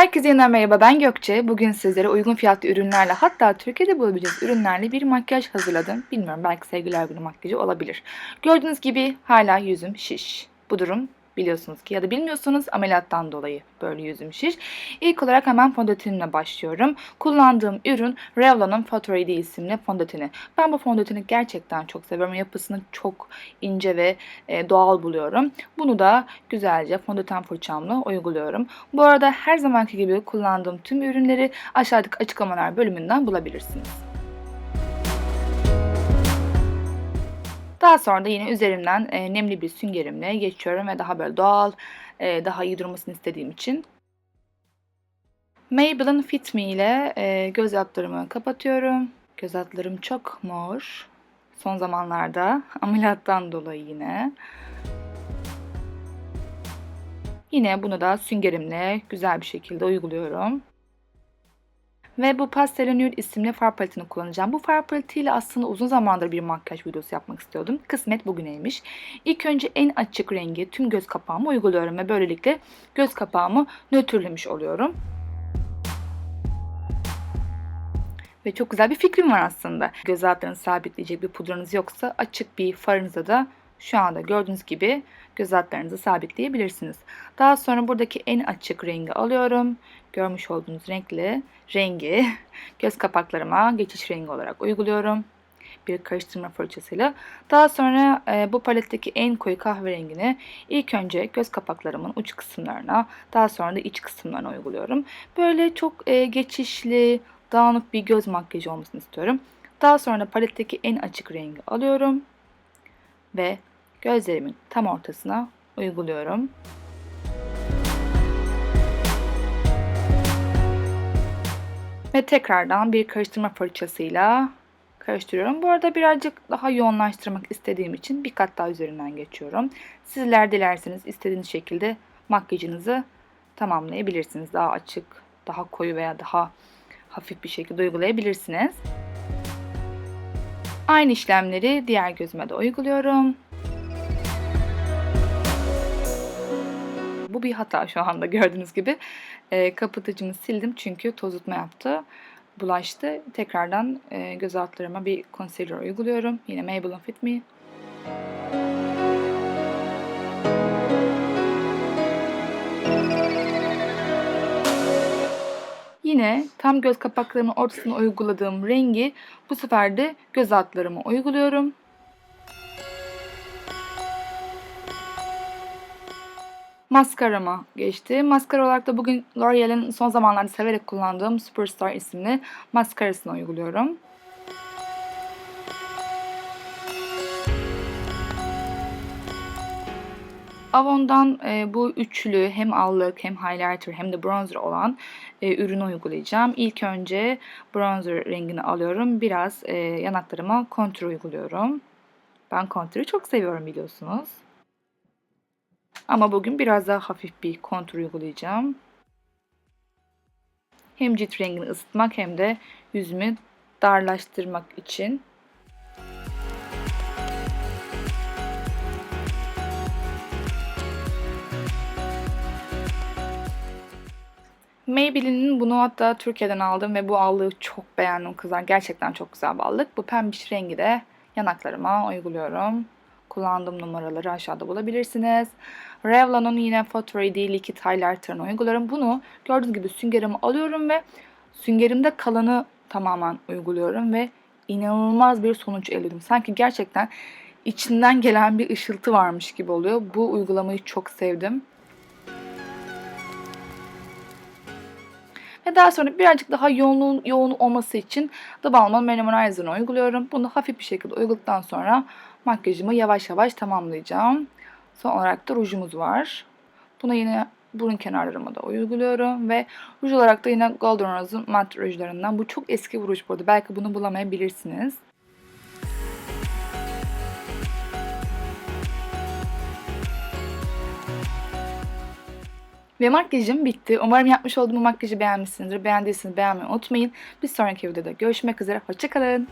Herkese yeniden merhaba ben Gökçe. Bugün sizlere uygun fiyatlı ürünlerle hatta Türkiye'de bulabileceğiniz ürünlerle bir makyaj hazırladım. Bilmiyorum belki sevgililer günü makyajı olabilir. Gördüğünüz gibi hala yüzüm şiş. Bu durum biliyorsunuz ki ya da bilmiyorsunuz ameliyattan dolayı böyle yüzüm şiş. İlk olarak hemen fondötenimle başlıyorum. Kullandığım ürün Revlon'un Photo isimli fondöteni. Ben bu fondöteni gerçekten çok seviyorum. Yapısını çok ince ve e, doğal buluyorum. Bunu da güzelce fondöten fırçamla uyguluyorum. Bu arada her zamanki gibi kullandığım tüm ürünleri aşağıdaki açıklamalar bölümünden bulabilirsiniz. Daha sonra da yine üzerimden e, nemli bir süngerimle geçiyorum ve daha böyle doğal, e, daha iyi durmasını istediğim için. Maybelline Fit Me ile e, göz altlarımı kapatıyorum. Göz altlarım çok mor. Son zamanlarda ameliyattan dolayı yine. Yine bunu da süngerimle güzel bir şekilde uyguluyorum. Ve bu Pastel Nude isimli far paletini kullanacağım. Bu far paletiyle aslında uzun zamandır bir makyaj videosu yapmak istiyordum. Kısmet bugüneymiş. İlk önce en açık rengi tüm göz kapağıma uyguluyorum ve böylelikle göz kapağımı nötrlemiş oluyorum. Ve çok güzel bir fikrim var aslında. Göz altlarını sabitleyecek bir pudranız yoksa açık bir farınıza da şu anda gördüğünüz gibi göz altlarınızı sabitleyebilirsiniz. Daha sonra buradaki en açık rengi alıyorum. Görmüş olduğunuz renkli rengi göz kapaklarıma geçiş rengi olarak uyguluyorum. Bir karıştırma fırçasıyla. Daha sonra e, bu paletteki en koyu kahverengini ilk önce göz kapaklarımın uç kısımlarına, daha sonra da iç kısımlarına uyguluyorum. Böyle çok e, geçişli, dağınık bir göz makyajı olmasını istiyorum. Daha sonra paletteki en açık rengi alıyorum ve gözlerimin tam ortasına uyguluyorum. Ve tekrardan bir karıştırma fırçasıyla karıştırıyorum. Bu arada birazcık daha yoğunlaştırmak istediğim için bir kat daha üzerinden geçiyorum. Sizler dilerseniz istediğiniz şekilde makyajınızı tamamlayabilirsiniz. Daha açık, daha koyu veya daha hafif bir şekilde uygulayabilirsiniz. Aynı işlemleri diğer gözüme de uyguluyorum. Bir hata şu anda gördüğünüz gibi. E, kapatıcımı sildim çünkü tozutma yaptı. Bulaştı. Tekrardan e, göz altlarıma bir concealer uyguluyorum. Yine Maybelline Fit Me. Yine tam göz kapaklarımın ortasına uyguladığım rengi bu sefer de göz altlarıma uyguluyorum. Maskarama geçti. Maskara olarak da bugün L'Oreal'in son zamanlarda severek kullandığım Superstar isimli maskarasını uyguluyorum. Avon'dan e, bu üçlü hem allık hem highlighter hem de bronzer olan e, ürünü uygulayacağım. İlk önce bronzer rengini alıyorum. Biraz e, yanaklarıma kontür uyguluyorum. Ben kontürü çok seviyorum biliyorsunuz. Ama bugün biraz daha hafif bir kontür uygulayacağım. Hem cilt rengini ısıtmak hem de yüzümü darlaştırmak için. Maybelline'in bunu hatta Türkiye'den aldım ve bu allığı çok beğendim kızlar. Gerçekten çok güzel bir allık. Bu pembiş rengi de yanaklarıma uyguluyorum. Kullandığım numaraları aşağıda bulabilirsiniz. Revlon'un yine Photo ID Liquid Highlighter'ını uyguluyorum. Bunu gördüğünüz gibi süngerimi alıyorum ve süngerimde kalanı tamamen uyguluyorum ve inanılmaz bir sonuç elde ediyorum. Sanki gerçekten içinden gelen bir ışıltı varmış gibi oluyor. Bu uygulamayı çok sevdim. Ve daha sonra birazcık daha yoğun, yoğun olması için The Balmain Minimalizer'ını uyguluyorum. Bunu hafif bir şekilde uyguladıktan sonra makyajımı yavaş yavaş tamamlayacağım. Son olarak da rujumuz var. Buna yine burun kenarlarıma da uyguluyorum ve ruj olarak da yine Golden Rose'un matte rujlarından. Bu çok eski bir ruj bu arada. Belki bunu bulamayabilirsiniz. Ve makyajım bitti. Umarım yapmış olduğum bu makyajı beğenmişsinizdir. Beğendiyseniz beğenmeyi unutmayın. Bir sonraki videoda görüşmek üzere. Hoşçakalın.